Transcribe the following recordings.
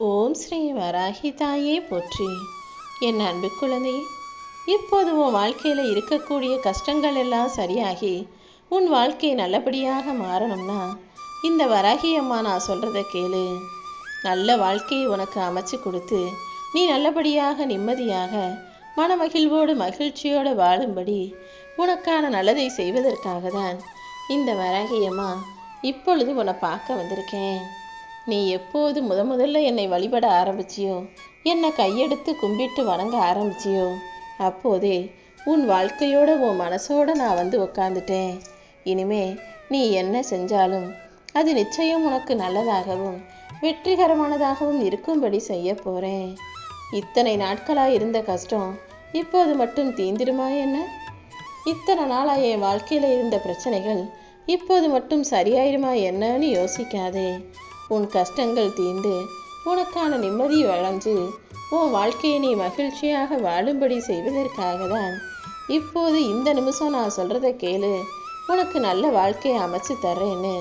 ஓம் ஸ்ரீ வராகி தாயே போற்றி. என் அன்பு குழந்தையே இப்போது உன் வாழ்க்கையில் இருக்கக்கூடிய கஷ்டங்கள் எல்லாம் சரியாகி உன் வாழ்க்கை நல்லபடியாக மாறணும்னா இந்த வராகி அம்மா நான் சொல்கிறத கேளு. நல்ல வாழ்க்கையை உனக்கு அமைச்சு கொடுத்து நீ நல்லபடியாக நிம்மதியாக மனமகிழ்வோடு மகிழ்ச்சியோடு வாழும்படி உனக்கான நல்லதை செய்வதற்காக தான் இந்த வராகியம்மா இப்பொழுது உன்னை பார்க்க வந்திருக்கேன். நீ எப்போது முத முதல்ல என்னை வழிபட ஆரம்பிச்சியோ? என்னை கையெடுத்து கும்பிட்டு வணங்க ஆரம்பிச்சியோ? அப்போதே உன் வாழ்க்கையோட உன் மனசோட நான் வந்து உக்காந்துட்டேன். இனிமே நீ என்ன செஞ்சாலும் அது நிச்சயம் உனக்கு நல்லதாகவும் வெற்றிகரமானதாகவும் இருக்கும்படி செய்ய போறேன். இத்தனை நாட்களாக இருந்த கஷ்டம் இப்போது மட்டும் தீந்திருமா என்ன? இத்தனை நாளாக என் வாழ்க்கையில் இருந்த பிரச்சனைகள் இப்போது மட்டும் சரியாயிருமா என்னன்னு யோசிக்காதே. உன் கஷ்டங்கள் தீர்ந்து உனக்கான நிம்மதி வளைஞ்சு உன் வாழ்க்கையை நீ மகிழ்ச்சியாக வாழும்படி செய்வதற்காக தான் இப்போது இந்த நிமிஷம் நான் சொல்கிறத கேளு. உனக்கு நல்ல வாழ்க்கையை அமைச்சு தர்றேன்னு.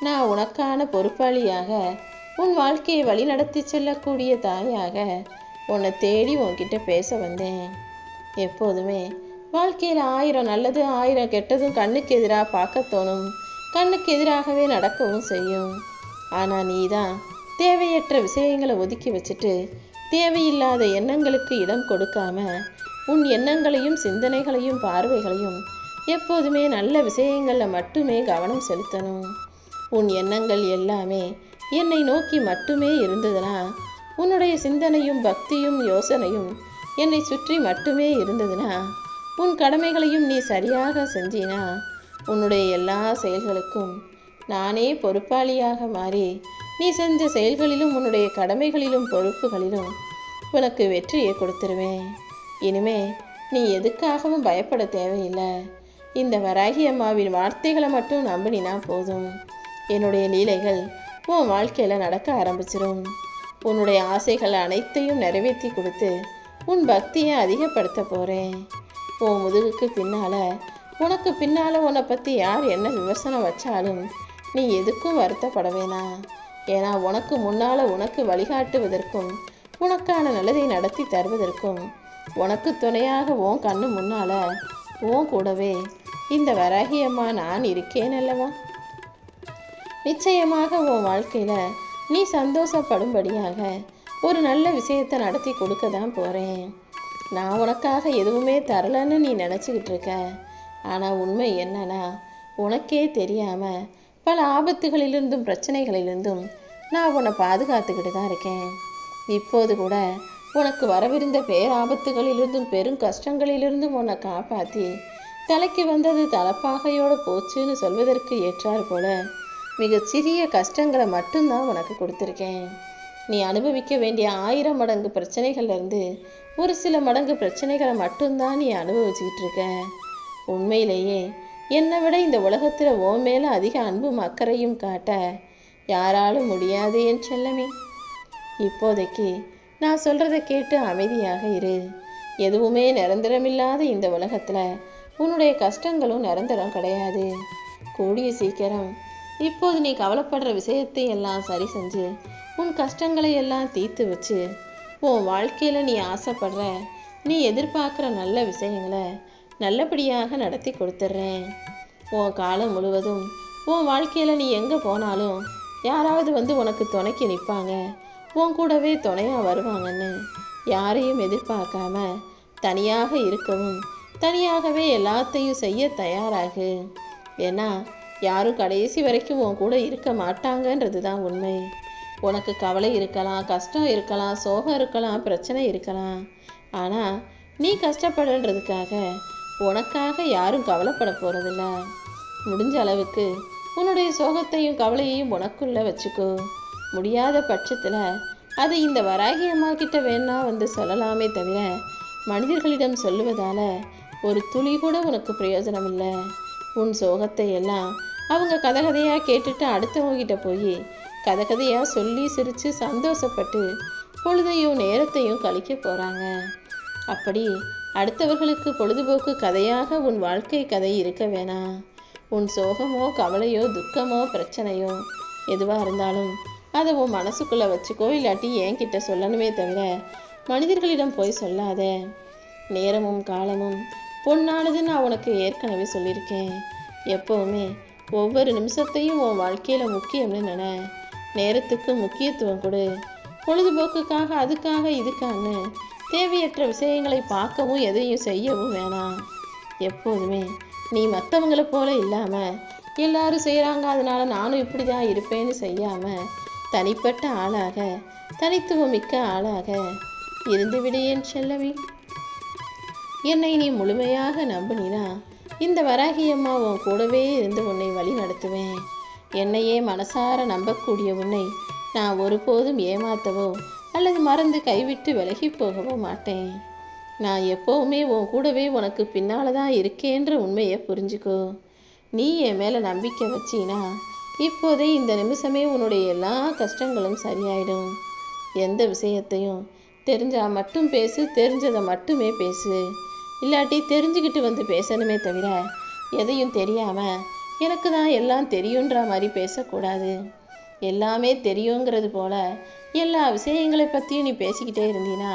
நான் உனக்கான பொறுப்பாளியாக உன் வாழ்க்கையை வழிநடத்தி செல்லக்கூடிய தாயாக உன்னை தேடி உன்கிட்ட பேச வந்தேன். எப்போதுமே வாழ்க்கையில் ஆயிரம் நல்லது ஆயிரம் கெட்டதும் கண்ணுக்கு எதிராக பார்க்க தோணும். கண்ணுக்கு எதிராகவே நடக்கவும் செய்யும். ஆனால் நீ தான் தேவையற்ற விஷயங்களை ஒதுக்கி வச்சுட்டு தேவையில்லாத எண்ணங்களுக்கு இடம் கொடுக்காம உன் எண்ணங்களையும் சிந்தனைகளையும் பார்வைகளையும் எப்போதுமே நல்ல விஷயங்களில் மட்டுமே கவனம் செலுத்தணும். உன் எண்ணங்கள் எல்லாமே என்னை நோக்கி மட்டுமே இருந்ததுன்னா உன்னுடைய சிந்தனையும் பக்தியும் யோசனையும் என்னை சுற்றி மட்டுமே இருந்ததுன்னா உன் கடமைகளையும் நீ சரியாக செஞ்சினா உன்னுடைய எல்லா செயல்களுக்கும் நானே பொறுப்பாளியாக மாறி நீ செஞ்ச செயல்களிலும் உன்னுடைய கடமைகளிலும் பொறுப்புகளிலும் உனக்கு வெற்றியை கொடுத்துருவேன். இனிமே நீ எதுக்காகவும் பயப்பட தேவையில்லை. இந்த வராகி அம்மாவின் வார்த்தைகளை மட்டும் நம்பினா போதும். என்னுடைய லீலைகள் உன் வாழ்க்கையில் நடக்க ஆரம்பிச்சிடும் உன்னுடைய ஆசைகள் அனைத்தையும் நிறைவேற்றி கொடுத்து உன் பக்தியை அதிகப்படுத்த போகிறேன் உன் முதுகுக்கு பின்னால் உனக்கு பின்னால் உன்னை பற்றி யார் என்ன விமர்சனம் வச்சாலும் நீ எதுக்கும் வருத்தப்பட வேணாம். ஏன்னா உனக்கு முன்னால் உனக்கு வழிகாட்டுவதற்கும் உனக்கான நல்லதை நடத்தி தருவதற்கும் உனக்கு துணையாக உன் கண்ணு முன்னால் உன் கூடவே இந்த வராகியம்மா நான் இருக்கேன் அல்லவா? நிச்சயமாக உன் வாழ்க்கையில் நீ சந்தோஷப்படும்படியாக ஒரு நல்ல விஷயத்தை நடத்தி கொடுக்க தான் போகிறேன் நான் உனக்காக எதுவுமே தரலன்னு நீ நினச்சிக்கிட்டு இருக்க. ஆனால் உண்மை என்னன்னா உனக்கே தெரியாமல் பல ஆபத்துகளிலிருந்தும் பிரச்சனைகளிலிருந்தும் நான் உன்னை பாதுகாத்துக்கிட்டு தான் இருக்கேன். இப்போது கூட உனக்கு வரவிருந்த பேராபத்துகளிலிருந்தும் பெரும் கஷ்டங்களிலிருந்தும் உன்னை காப்பாற்றி தலைக்கு வந்தது தலப்பாகையோட போச்சுன்னு சொல்வதற்கு ஏற்றாறு போல மிகச்சிறிய கஷ்டங்களை மட்டும்தான் உனக்கு கொடுத்துருக்கேன். நீ அனுபவிக்க வேண்டிய ஆயிரம் மடங்கு பிரச்சனைகள்லேருந்து ஒரு சில மடங்கு பிரச்சனைகளை மட்டும்தான் நீ அனுபவிச்சுக்கிட்டு இருக்க. உண்மையிலேயே என்னை விட இந்த உலகத்தில் ஓ மேல அதிக அன்பும் அக்கறையும் காட்ட யாராலும் முடியாது என் செல்லமே. இப்போதைக்கு நான் சொல்றத கேட்டு அமைதியாக இரு. எதுவுமே நிரந்தரமில்லாத இந்த உலகத்துல உன்னுடைய கஷ்டங்களும் நிரந்தரம் கிடையாது. கூடிய சீக்கிரம் இப்போது நீ கவலைப்படுற விஷயத்தை எல்லாம் சரி செஞ்சு உன் கஷ்டங்களை எல்லாம் தீர்த்து வச்சு உன் வாழ்க்கையில நீ ஆசைப்படுற நீ எதிர்பார்க்குற நல்ல விஷயங்களை நல்லபடியாக நடத்தி கொடுத்துட்றேன் உன் காலம் முழுவதும் உன் வாழ்க்கையில் நீ எங்கே போனாலும் யாராவது வந்து உனக்கு துணைக்கு நிற்பாங்க. உன் கூடவே துணையாக வருவாங்கன்னு யாரையும் எதிர்பார்க்காம தனியாக இருக்கவும் தனியாகவே எல்லாத்தையும் செய்ய தயாராகு. ஏன்னா யாரும் கடைசி வரைக்கும் உன் கூட இருக்க மாட்டாங்கன்றது தான் உண்மை. உனக்கு கவலை இருக்கலாம் கஷ்டம் இருக்கலாம் சோகம் இருக்கலாம் பிரச்சனை இருக்கலாம். ஆனால் நீ கஷ்டப்படுன்றதுக்காக உனக்காக யாரும் கவலைப்பட போகிறதில்ல முடிஞ்ச அளவுக்கு உன்னுடைய சோகத்தையும் கவலையையும் உனக்குள்ள வச்சுக்கோ. முடியாத பட்சத்தில் அதை இந்த வராகி அம்மா கிட்ட வேணா வந்து சொல்லலாமே தவிர மனிதர்களிடம் சொல்லுவதால ஒரு துளி கூட உனக்கு பிரயோஜனம் இல்லை உன் சோகத்தை எல்லாம் அவங்க கதகதையாக கேட்டுட்டு அடுத்தவங்க கிட்ட போய் கதகதையாக சொல்லி சிரித்து சந்தோஷப்பட்டு பொழுதையும் நேரத்தையும் கழிக்க போகிறாங்க அப்படி அடுத்தவர்களுக்கு பொழுதுபோக்கு கதையாக உன் வாழ்க்கை கதை இருக்க வேணாம் உன் சோகமோ கவலையோ துக்கமோ பிரச்சனையோ எதுவாக இருந்தாலும் அதை உன் மனசுக்குள்ளே வச்சுக்கோ இல்லாட்டி என்கிட்ட சொல்லணுமே தவிர மனிதர்களிடம் போய் சொல்லாத. நேரமும் காலமும் பொன்னானது நான் உனக்கு ஏற்கனவே சொல்லியிருக்கேன். எப்போவுமே ஒவ்வொரு நிமிஷத்தையும் உன் வாழ்க்கையில் முக்கியம்னு நினை. நேரத்துக்கு முக்கியத்துவம் கொடு. பொழுதுபோக்குக்காக அதுக்காக இதுக்கான்னு தேவையற்ற விஷயங்களை பார்க்கவும் எதையும் செய்யவும் வேணாம். எப்போதுமே நீ மற்றவங்களை போல இல்லாமல் எல்லாரும் செய்கிறாங்க அதனால நானும் இப்படி தான் இருப்பேன்னு செய்யாமல் தனிப்பட்ட ஆளாக தனித்துவம் மிக்க ஆளாக இருந்துவிடு என் செல்லவி. என்னை நீ முழுமையாக நம்பினா இந்த வராகி அம்மா உன் கூடவே இருந்து உன்னை வழி நடத்துவேன். என்னையே மனசார நம்பக்கூடிய உன்னை நான் ஒருபோதும் ஏமாத்தவோ அல்லது மறந்து கைவிட்டு விலகி போகவும் மாட்டேன். நான் எப்போவுமே உன் கூடவே உனக்கு பின்னால் தான் இருக்கேன்ற உண்மையை புரிஞ்சுக்கோ. நீ என் மேலே நம்பிக்கை வச்சினா இப்போதே இந்த நிமிஷமே உன்னுடைய எல்லா கஷ்டங்களும் சரியாயிடும். எந்த விஷயத்தையும் தெரிஞ்சா மட்டும் பேசு தெரிஞ்சதை மட்டுமே பேசு. இல்லாட்டி தெரிஞ்சுக்கிட்டு வந்து பேசணுமே தவிர எதையும் தெரியாமல் எனக்கு தான் எல்லாம் தெரியுன்ற மாதிரி பேசக்கூடாது. எல்லாமே தெரியுங்கிறது போல எல்லா விஷயங்களை பற்றியும் நீ பேசிக்கிட்டே இருந்தீனா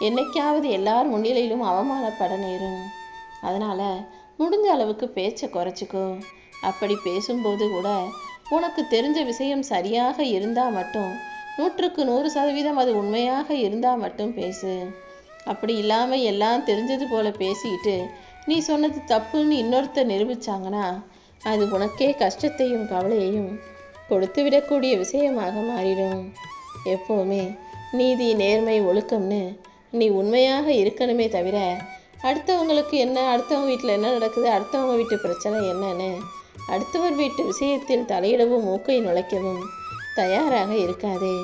என்னைக்காவது எல்லார் முன்னிலையிலும் அவமானப்பட நேரும் அதனால் முடிஞ்ச அளவுக்கு பேச்சை குறைச்சிக்கோ. அப்படி பேசும்போது கூட உனக்கு தெரிஞ்ச விஷயம் சரியாக இருந்தால் மட்டும் நூற்றுக்கு நூறு சதவீதம் அது உண்மையாக இருந்தால் மட்டும் பேசு. அப்படி இல்லாமல் எல்லாம் தெரிஞ்சது போல பேசிக்கிட்டு நீ சொன்னது தப்புன்னு இன்னொருத்தர் நிரூபிச்சாங்கன்னா அது உனக்கே கஷ்டத்தையும் கவலையையும் கொடுத்து விடக்கூடிய விஷயமாக மாறிடும். எப்போவுமே நீதி நேர்மை ஒழுக்கம்னு நீ உண்மையாக இருக்கணுமே தவிர அடுத்தவங்களுக்கு என்ன அடுத்தவங்க வீட்டில் என்ன நடக்குது அடுத்தவங்க வீட்டு பிரச்சனை என்னன்னு அடுத்தவர் வீட்டு விஷயத்தில் தலையிடவும் மூக்கை நுழைக்கவும் தயாராக இருக்காதே.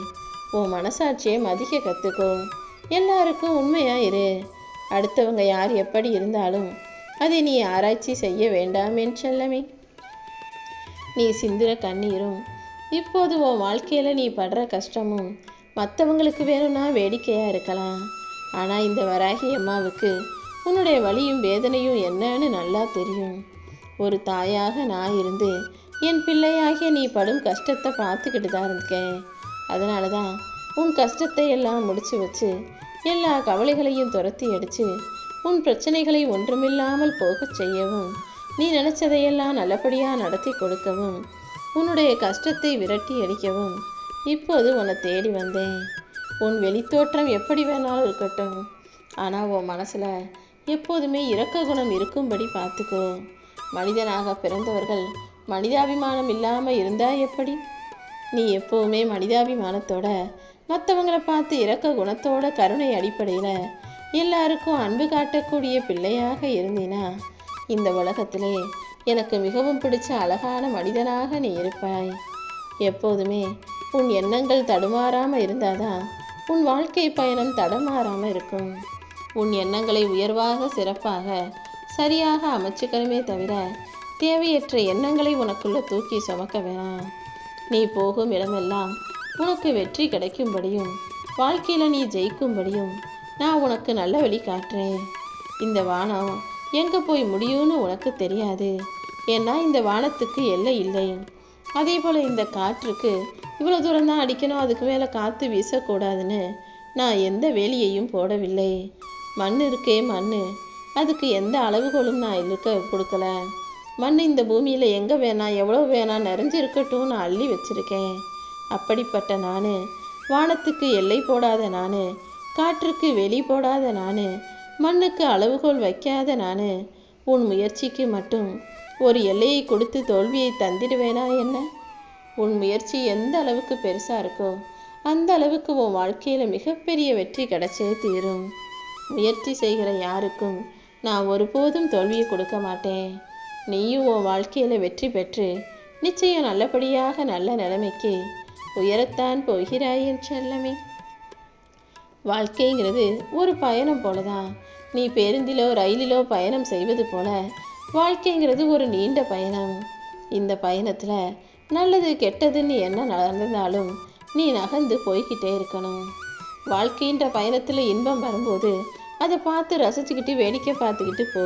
உன் மனசாட்சியை மதிக்க கற்றுக்கோ எல்லாருக்கும் உண்மையாக இரு. அடுத்தவங்க யார் எப்படி இருந்தாலும் அதை நீ ஆராய்ச்சி செய்ய வேண்டாம் என் செல்லமே. நீ சிந்திர கண்ணீரும் இப்போது உன் வாழ்க்கையில் நீ படுற கஷ்டமும் மற்றவங்களுக்கு வேணும்னா வேடிக்கையாக இருக்கலாம். ஆனால் இந்த வராகி அம்மாவுக்கு உன்னுடைய வலியும் வேதனையும் என்னன்னு நல்லா தெரியும். ஒரு தாயாக நான் இருந்து என் பிள்ளையாகிய நீ படும் கஷ்டத்தை பார்த்துக்கிட்டு தான் இருக்கேன். அதனால தான் உன் கஷ்டத்தை எல்லாம் முடிச்சு வச்சு எல்லா கவலைகளையும் துரத்தி அடித்து உன் பிரச்சனைகளை ஒன்றுமில்லாமல் போகச் செய்யவும் நீ நினைச்சதையெல்லாம் நல்லபடியாக நடத்தி கொடுக்கவும் உன்னுடைய கஷ்டத்தை விரட்டி அடிக்கவும். இப்போது உன்னை தேடி வந்தேன். உன் வெளித்தோற்றம் எப்படி வேணாலும் இருக்கட்டும். ஆனால் உன் மனசில் எப்போதுமே இரக்க குணம் இருக்கும்படி பார்த்துக்கோ. மனிதனாக பிறந்தவர்கள் மனிதாபிமானம் இல்லாமல் இருந்தால் எப்படி? நீ எப்போவுமே மனிதாபிமானத்தோட மற்றவங்களை பார்த்து இரக்க குணத்தோட கருணை அடிப்படையில் எல்லாருக்கும் அன்பு காட்டக்கூடிய பிள்ளையாக இருந்தீனா இந்த உலகத்திலே எனக்கு மிகவும் பிடிச்ச அழகான மனிதனாக நீ இருப்பாய். எப்போதுமே உன் எண்ணங்கள் தடுமாறாமல் இருந்தாதான் உன் வாழ்க்கை பயணம் தடமாறாமல் இருக்கும். உன் எண்ணங்களை உயர்வாக சிறப்பாக சரியாக அமைச்சுக்கணுமே தவிர தேவையற்ற எண்ணங்களை உனக்குள்ள தூக்கி சுமக்க வேணாம். நீ போகும் இடமெல்லாம் உனக்கு வெற்றி கிடைக்கும்படியும் வாழ்க்கையில் நீ ஜெயிக்கும்படியும் நான் உனக்கு நல்ல வழி காட்டுறேன். இந்த வானம் எங்கே போய் முடியும்னு உனக்கு தெரியாது. ஏன்னா இந்த வானத்துக்கு எல்லை இல்லை. அதே போல் இந்த காற்றுக்கு இவ்வளோ தூரம் தான் அடிக்கணும் அதுக்கு மேலே காற்று வீசக்கூடாதுன்னு நான் எந்த வேலியையும் போடவில்லை. மண் இருக்கே மண். அதுக்கு எந்த அளவுகளும் நான் இருக்க கொடுக்கல. மண் இந்த பூமியில் எங்கே வேணாம் எவ்வளோ வேணாம் நிறைஞ்சிருக்கட்டும் நான் அள்ளி வச்சுருக்கேன். அப்படிப்பட்ட நான் வானத்துக்கு எல்லை போடாத நான் காற்றுக்கு வெளி போடாத நான் மண்ணுக்கு அளவுகோல் வைக்காத நான் உன் முயற்சிக்கு மட்டும் ஒரு எல்லையை கொடுத்து தோல்வியை தந்திடுவேனா என்ன? உன் முயற்சி எந்த அளவுக்கு பெருசாக இருக்கோ அந்த அளவுக்கு உன் வாழ்க்கையில் மிகப்பெரிய வெற்றி கிடைச்சே தீரும். முயற்சி செய்கிற யாருக்கும் நான் ஒருபோதும் தோல்வியை கொடுக்க மாட்டேன். நீயும் உன் வாழ்க்கையில் வெற்றி பெற்று நிச்சயம் நல்லபடியாக நல்ல நிலைமைக்கு உயரத்தான் போகிறாய் என் செல்லமே. வாழ்க்கைங்கிறது ஒரு பயணம் போலதான். நீ பேருந்திலோ ரயிலிலோ பயணம் செய்வது போல வாழ்க்கைங்கிறது ஒரு நீண்ட பயணம். இந்த பயணத்தில் நல்லது கெட்டதுன்னு என்ன நடந்தாலும் நீ நகர்ந்து போய்கிட்டே இருக்கணும். வாழ்க்கைன்ற பயணத்தில் இன்பம் வரும்போது அதை பார்த்து ரசிச்சுக்கிட்டு வேடிக்கை பார்த்துக்கிட்டு போ.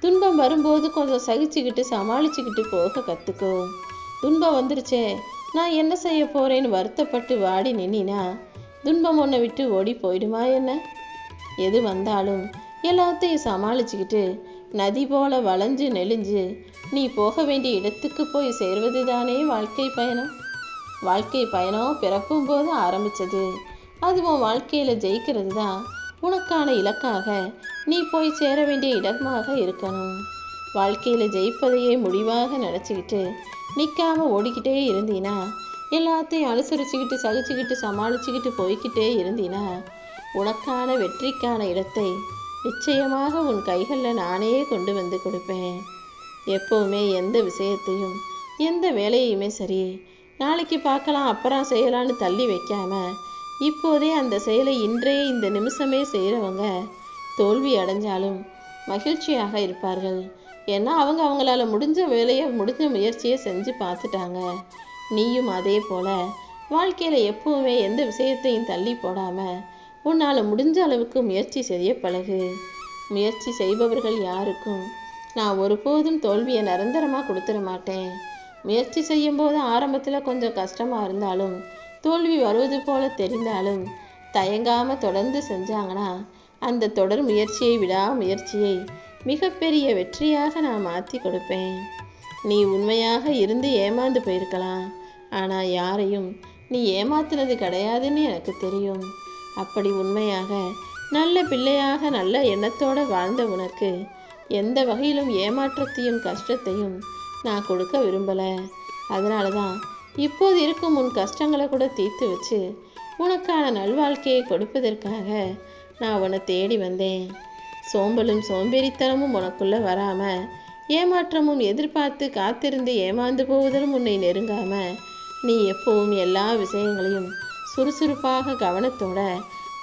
துன்பம் வரும்போது கொஞ்சம் சகிச்சுக்கிட்டு சமாளிச்சுக்கிட்டு போக கற்றுக்கோ துன்பம் வந்துருச்சே நான் என்ன செய்ய போகிறேன்னு வருத்தப்பட்டு வாடி நின்னா துன்பம் ஒன்றை விட்டு ஓடி போயிடுமா என்ன? எது வந்தாலும் எல்லாத்தையும் சமாளிச்சுக்கிட்டு நதி போல வளைஞ்சு நெளிஞ்சு நீ போக வேண்டிய இடத்துக்கு போய் சேர்வது தானே வாழ்க்கை பயணம்? வாழ்க்கை பயணம் பிறக்கும் போது ஆரம்பிச்சது. அதுவும் வாழ்க்கையில் ஜெயிக்கிறது தான் உனக்கான இலக்காக நீ போய் சேர வேண்டிய இடமாக இருக்கணும். வாழ்க்கையில் ஜெயிப்பதையே முடிவாக நினச்சிக்கிட்டு நிற்காம ஓடிக்கிட்டே இருந்தீனா எல்லாத்தையும் அனுசரிச்சுக்கிட்டு சகிச்சுக்கிட்டு சமாளிச்சுக்கிட்டு போய்க்கிட்டே இருந்தீனா உனக்கான வெற்றிக்கான இடத்தை நிச்சயமாக உன் கைகளில் நானே கொண்டு வந்து கொடுப்பேன். எப்போவுமே எந்த விஷயத்தையும் எந்த வேலையுமே சரி நாளைக்கு பார்க்கலாம் அப்புறம் செய்யலான்னு தள்ளி வைக்காம இப்போதே அந்த செயலை இன்றைய இந்த நிமிஷமே செய்கிறவங்க தோல்வி அடைஞ்சாலும் மகிழ்ச்சியாக இருப்பார்கள். ஏன்னா அவங்க அவங்களால முடிஞ்ச வேலையை முடிஞ்ச முயற்சியை செஞ்சு பார்த்துட்டாங்க. நீயும் அதே போல் வாழ்க்கையில் எப்போவுமே எந்த விஷயத்தையும் தள்ளி போடாமல் உன்னால் முடிஞ்ச அளவுக்கு முயற்சி செய்ய பழகு. முயற்சி செய்பவர்கள் யாருக்கும்? நான் ஒருபோதும் தோல்வியை நிரந்தரமாக கொடுத்துட மாட்டேன். முயற்சி செய்யும்போது ஆரம்பத்தில் கொஞ்சம் கஷ்டமாக இருந்தாலும் தோல்வி வருவது போல தெரிந்தாலும் தயங்காமல் தொடர்ந்து செஞ்சாங்கன்னா அந்த தொடர் முயற்சியை விடா முயற்சியை மிகப்பெரிய வெற்றியாக நான் மாற்றி கொடுப்பேன். நீ உண்மையாக இருந்து ஏமாந்து போயிருக்கலாம். ஆனால் யாரையும் நீ ஏமாத்துனது கிடையாதுன்னு எனக்கு தெரியும். அப்படி உண்மையாக நல்ல பிள்ளையாக நல்ல எண்ணத்தோடு வாழ்ந்த உனக்கு எந்த வகையிலும் ஏமாற்றத்தையும் கஷ்டத்தையும் நான் கொடுக்க விரும்பலை. அதனால தான் இப்போது இருக்கும் உன் கஷ்டங்களை கூட தீர்த்து வச்சு உனக்கான நல்வாழ்க்கையை கொடுப்பதற்காக நான் உன்னை தேடி வந்தேன். சோம்பலும் சோம்பேறித்தனமும் உனக்குள்ள வராம ஏமாற்றமும் எதிர்பார்த்து காத்திருந்து ஏமாந்து போவதிலும் உன்னை நெருங்காம நீ எப்பவும் எல்லா விஷயங்களையும் சுறுசுறுப்பாக கவனத்தோட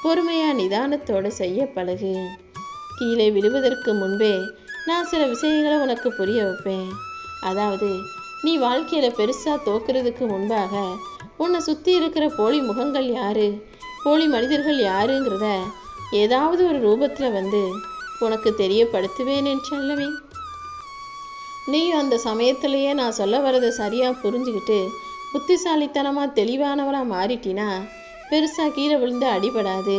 பொறுமையா நிதானத்தோட செய்ய பழகு. கீழே விழுவதற்கு முன்பே நான் சில விஷயங்களை உனக்கு புரிய வைப்பேன். அதாவது நீ வாழ்க்கையில பெருசா தோக்குறதுக்கு முன்பாக உன்னை சுத்தி இருக்கிற போலி முகங்கள் யாரு போலி மனிதர்கள் யாருங்கிறத ஏதாவது ஒரு ரூபத்துல வந்து உனக்கு தெரியப்படுத்துவேன் என்று அல்லவே நீயும் அந்த சமயத்திலேயே நான் சொல்ல வர்றதை சரியா புரிஞ்சுக்கிட்டு புத்திசாலித்தனமா தெளிவானவரா மாறிட்டினா பெருசா கீழே விழுந்து அடிபடாது.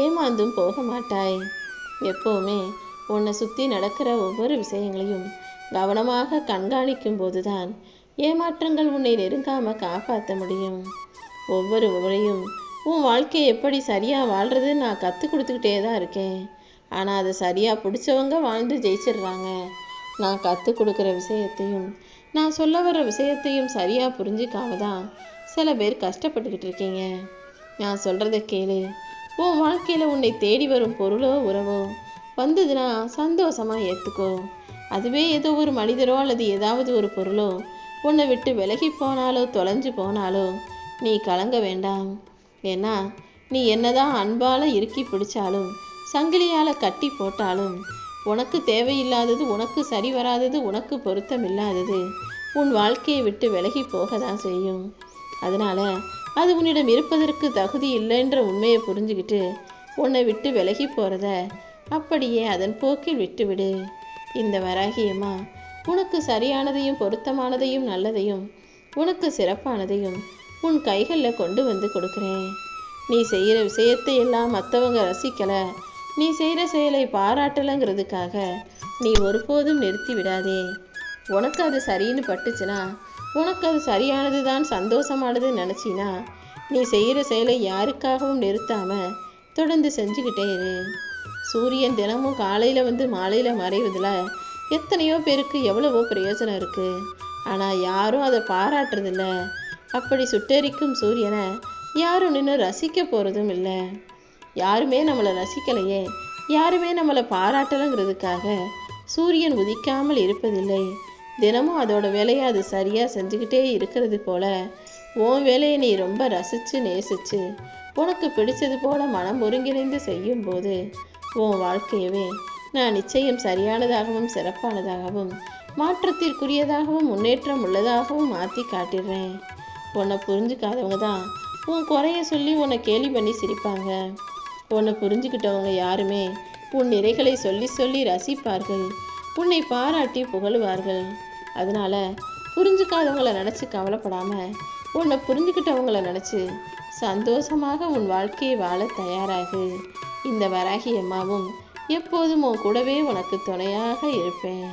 ஏமாந்தும் போக மாட்டாய். எப்போவுமே உன்னை சுற்றி நடக்கிற ஒவ்வொரு விஷயங்களையும் கவனமாக கண்காணிக்கும் போதுதான் ஏமாற்றங்கள் உன்னை நெருங்காம காப்பாற்ற முடியும். ஒவ்வொரு முறையும் உன் வாழ்க்கையை எப்படி சரியாக வாழ்கிறதுன்னு நான் கற்றுக் கொடுத்துக்கிட்டே தான் இருக்கேன். ஆனால் அதை சரியாக பிடிச்சவங்க வாழ்ந்து ஜெயிச்சிடுறாங்க. நான் கற்றுக் கொடுக்குற விஷயத்தையும் நான் சொல்ல வர விஷயத்தையும் சரியாக புரிஞ்சுக்காம தான் சில பேர் கஷ்டப்பட்டுக்கிட்டு இருக்கீங்க. நான் சொல்கிறத கேளு. உன் வாழ்க்கையில் உன்னை தேடி வரும் பொருளோ உறவோ வந்ததுன்னா சந்தோஷமாக ஏற்றுக்கோ அதுவே ஏதோ ஒரு மனிதரோ அல்லது ஏதாவது ஒரு பொருளோ உன்னை விட்டு விலகி போனாலோ தொலைஞ்சு போனாலோ நீ கலங்க வேண்டாம். ஏன்னா நீ என்னதான் அன்பால இறுக்கி பிடிச்சாலும் சங்கிலியால் கட்டி போட்டாலும் உனக்கு தேவையில்லாதது உனக்கு சரி வராதது உனக்கு பொருத்தம் இல்லாதது உன் வாழ்க்கையை விட்டு விலகி போக தான் செய்யும். அதனால அது உன்னிடம் இருப்பதற்கு தகுதி இல்லைன்ற உண்மையை புரிஞ்சுக்கிட்டு உன்னை விட்டு விலகி போகிறத அப்படியே அதன் போக்கில் விட்டுவிடு. இந்த வராகியம்மா உனக்கு சரியானதையும் பொருத்தமானதையும் நல்லதையும் உனக்கு சிறப்பானதையும் உன் கைகளில் கொண்டு வந்து கொடுக்குறேன். நீ செய்கிற விஷயத்தை எல்லாம் மற்றவங்க ரசிக்கலை நீ செய்கிற செயலை பாராட்டலைங்கிறதுக்காக நீ ஒருபோதும் நிறுத்தி விடாதே உனக்கு அது சரின்னு பட்டுச்சுன்னா உனக்கு அது சரியானது தான் சந்தோஷமானதுன்னு நினச்சினா நீ செய்கிற செயலை யாருக்காகவும் நிறுத்தாமல் தொடர்ந்து செஞ்சுக்கிட்டே இரு. சூரியன் தினமும் காலையில் வந்து மாலையில் மறைவதில் எத்தனையோ பேருக்கு எவ்வளவோ பிரயோஜனம் இருக்குது ஆனால் யாரும் அதை பாராட்டுறதில்ல. அப்படி சுட்டெரிக்கும் சூரியனை யாரும் நின்று ரசிக்க போகிறதும் இல்லை. யாருமே நம்மளை ரசிக்கலையே. யாருமே நம்மளை பாராட்டலைங்கிறதுக்காக சூரியன் உதிக்காமல் இருப்பதில்லை. தினமும் அதோட வேலையை அது சரியாக செஞ்சுக்கிட்டே இருக்கிறது போல உன் வேலையை நீ ரொம்ப ரசித்து நேசித்து உனக்கு பிடிச்சது போல மனம் ஒருங்கிணைந்து செய்யும்போது உன் வாழ்க்கையவே நான் நிச்சயம் சரியானதாகவும் சிறப்பானதாகவும் மாற்றத்திற்குரியதாகவும் முன்னேற்றம் உள்ளதாகவும் மாற்றி காட்டிடுறேன். உன்னை புரிஞ்சுக்காதவங்க தான் உன் குறைய சொல்லி உன்னை கேலி பண்ணி சிரிப்பாங்க. உன்னை புரிஞ்சுக்கிட்டவங்க யாருமே உன் நிறைகளை சொல்லி சொல்லி ரசிப்பார்கள். உன்னை பாராட்டி புகழுவார்கள். அதனால புரிஞ்சுக்காதவங்களை நினச்சி கவலைப்படாம உன்னை புரிஞ்சுக்கிட்டவங்கள நினச்சி சந்தோஷமாக உன் வாழ்க்கையை வாழ தயாராகு. இந்த வராகி அம்மாவும் எப்போதும் உன் கூடவே உனக்கு துணையாக இருப்பேன்.